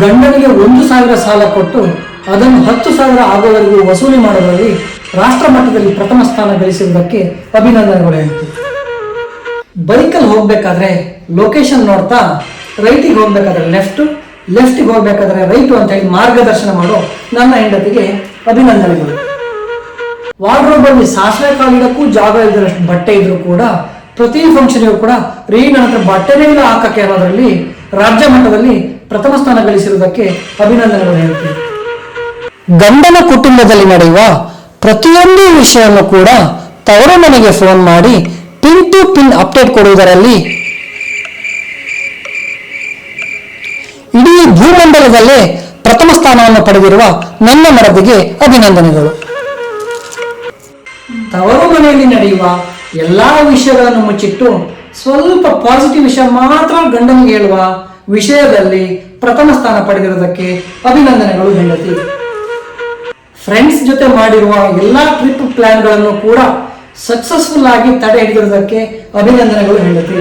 ಗಂಡನಿಗೆ ಒಂದು ಸಾವಿರ ಸಾಲ ಕೊಟ್ಟು ಅದನ್ನು ಹತ್ತು ಸಾವಿರ ಆಗುವವರೆಗೂ ವಸೂಲಿ ಮಾಡುವಲ್ಲಿ ರಾಷ್ಟ್ರ ಮಟ್ಟದಲ್ಲಿ ಪ್ರಥಮ ಸ್ಥಾನ ಗಳಿಸಿರುವುದಕ್ಕೆ ಅಭಿನಂದನೆಗಳು. ಹೇಳ್ತು ಬೈಕಲ್ಲಿ ಹೋಗ್ಬೇಕಾದ್ರೆ ಲೊಕೇಶನ್ ನೋಡ್ತಾ ರೈಟಿಗೆ ಹೋಗ್ಬೇಕಾದ್ರೆ ಲೆಫ್ಟ್ ಲೆಫ್ಟಿಗೆ ಹೋಗ್ಬೇಕಾದ್ರೆ ರೈಟು ಅಂತ ಹೇಳಿ ಮಾರ್ಗದರ್ಶನ ಮಾಡೋ ನನ್ನ ಹೆಂಡತಿಗೆ ಅಭಿನಂದನೆಗಳು. ವಾರ್ಡ್ರೋಬಲ್ಲಿ ಸಾಸಿವೆ ಕಾಲಿಡಕ್ಕೂ ಜಾಗ ಇದ್ದರಷ್ಟು ಬಟ್ಟೆ ಇದ್ರೂ ಕೂಡ ಪ್ರತಿ ಫಂಕ್ಷನ್ಗೂ ಕೂಡ ರೀ ನನ್ನ ಹತ್ರ ಬಟ್ಟೆನೇ ಇಲ್ಲ ಹಾಕಕ್ಕೆ ಅನ್ನೋದ್ರಲ್ಲಿ ರಾಜ್ಯ ಮಟ್ಟದಲ್ಲಿ ಪ್ರಥಮ ಸ್ಥಾನ ಗಳಿಸಿರುವುದಕ್ಕೆ ಅಭಿನಂದನೆಗಳು ಗಂಡನ ಕುಟುಂಬದಲ್ಲಿ ನಡೆಯುವ ಪ್ರತಿಯೊಂದು ವಿಷಯವನ್ನು ಕೂಡ ತವರು ಮನೆಗೆ ಫೋನ್ ಮಾಡಿ ಪಿನ್ ಟು ಪಿನ್ ಅಪ್ಡೇಟ್ ಕೊಡುವುದರಲ್ಲಿ ಇಡೀ ಭೂಮಂಡಲದಲ್ಲೇ ಪ್ರಥಮ ಸ್ಥಾನವನ್ನು ಪಡೆದಿರುವ ನನ್ನ ಮರದಿಗೆ ಅಭಿನಂದನೆಗಳು. ತವರು ಮನೆಯಲ್ಲಿ ನಡೆಯುವ ಎಲ್ಲಾ ವಿಷಯಗಳನ್ನು ಮುಚ್ಚಿಟ್ಟು ಸ್ವಲ್ಪ ಪಾಸಿಟಿವ್ ವಿಷಯ ಮಾತ್ರ ಗಂಡನಿಗೆ ಹೇಳುವ ವಿಷಯದಲ್ಲಿ ಪ್ರಥಮ ಸ್ಥಾನ ಪಡೆದಿರುವುದಕ್ಕೆ ಅಭಿನಂದನೆಗಳು ಹೆಂಡತಿ. ಫ್ರೆಂಡ್ಸ್ ಜೊತೆ ಮಾಡಿರುವ ಎಲ್ಲಾ ಟ್ರಿಪ್ ಪ್ಲಾನ್ಗಳನ್ನು ಕೂಡ ಸಕ್ಸಸ್ಫುಲ್ ಆಗಿ ತಡೆ ಹಿಡಿದಿರುವುದಕ್ಕೆ ಅಭಿನಂದನೆಗಳು ಹೆಂಡತಿ.